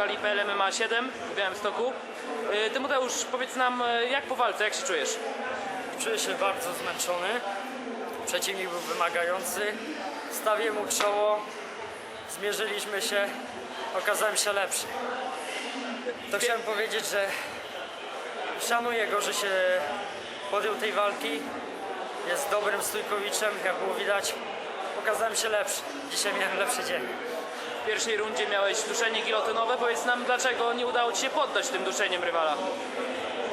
gali PL MMA 7 w Białymstoku. Y, Tymoteusz, powiedz nam, y, jak po walce, jak się czujesz? Czuję się bardzo zmęczony. Przeciwnik był wymagający. Stawię mu czoło. Zmierzyliśmy się. Okazałem się lepszy. To chciałem powiedzieć, że szanuję go, że się podjął tej walki. Jest dobrym stójkowiczem, jak było widać. Okazałem się lepszy. Dzisiaj miałem lepszy dzień. W pierwszej rundzie miałeś duszenie gilotynowe. Powiedz nam, dlaczego nie udało Ci się poddać tym duszeniem rywala?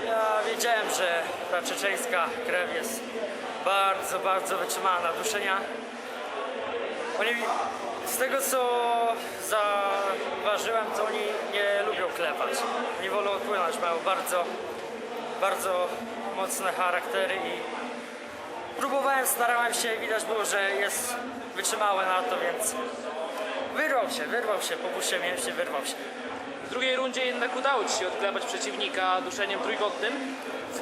Ja wiedziałem, że ta czeczeńska krew jest bardzo, bardzo wytrzymana duszenia. Oni, z tego co zauważyłem, to oni nie lubią klepać. Oni wolą odpłynąć, mają bardzo, bardzo mocne charaktery i próbowałem, starałem się, widać było, że jest wytrzymały na to, więc wyrwał się, wyrwał się, po puszcie mięśni wyrwał się. W drugiej rundzie jednak udało Ci się odklepać przeciwnika duszeniem trójkątnym.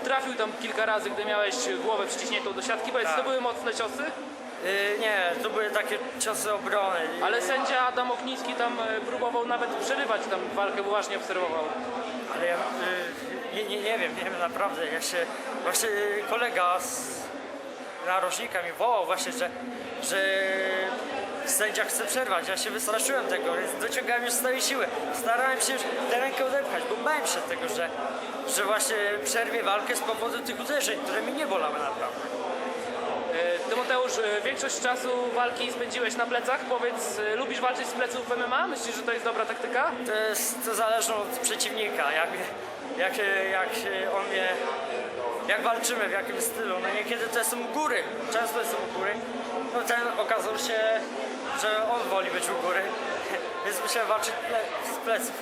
Trafił tam kilka razy, gdy miałeś głowę przyciśniętą do siatki. Powiedz, Tak. to były mocne ciosy, Yy, nie, to były takie ciosy obrony. ale sędzia Adam Oknicki tam y, próbował nawet przerywać tam walkę, uważnie obserwował. Ale ja y, nie, nie, nie wiem, nie wiem naprawdę. Ja się właśnie y, kolega z narożnika mi wołał właśnie, że, że sędzia chce przerwać. Ja się wystraszyłem tego, więc dociągałem już z całej siły. Starałem się już tę rękę odepchać, bo bałem się tego, że, że właśnie przerwie walkę z powodu tych uderzeń, które mi nie bolały naprawdę. Tymoteusz, y, większość czasu walki spędziłeś na plecach. Powiedz, y, lubisz walczyć z pleców w MMA? Myślisz, że to jest dobra taktyka? To jest to zależne od przeciwnika, jak, jak, jak on mnie, jak walczymy, w jakim stylu. No niekiedy to są u góry, często są u góry. No ten okazał się, że on woli być u góry, więc musiałem walczyć ple, z pleców.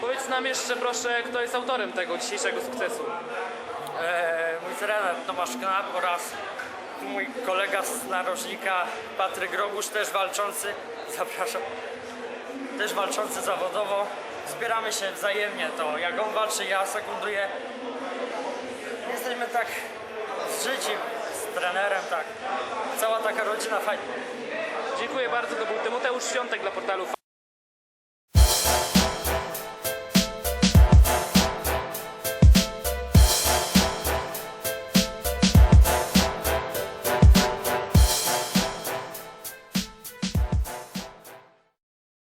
Powiedz nam jeszcze proszę, kto jest autorem tego dzisiejszego sukcesu. E, mój trener Tomasz Knap oraz mój kolega z narożnika Patryk Rogusz, też walczący, zapraszam, też walczący zawodowo. Zbieramy się wzajemnie, to jak on walczy, ja sekunduję. Jesteśmy tak z życiem, z trenerem, tak. Cała taka rodzina fajna. Dziękuję bardzo, to był Tymoteusz Świątek dla portalu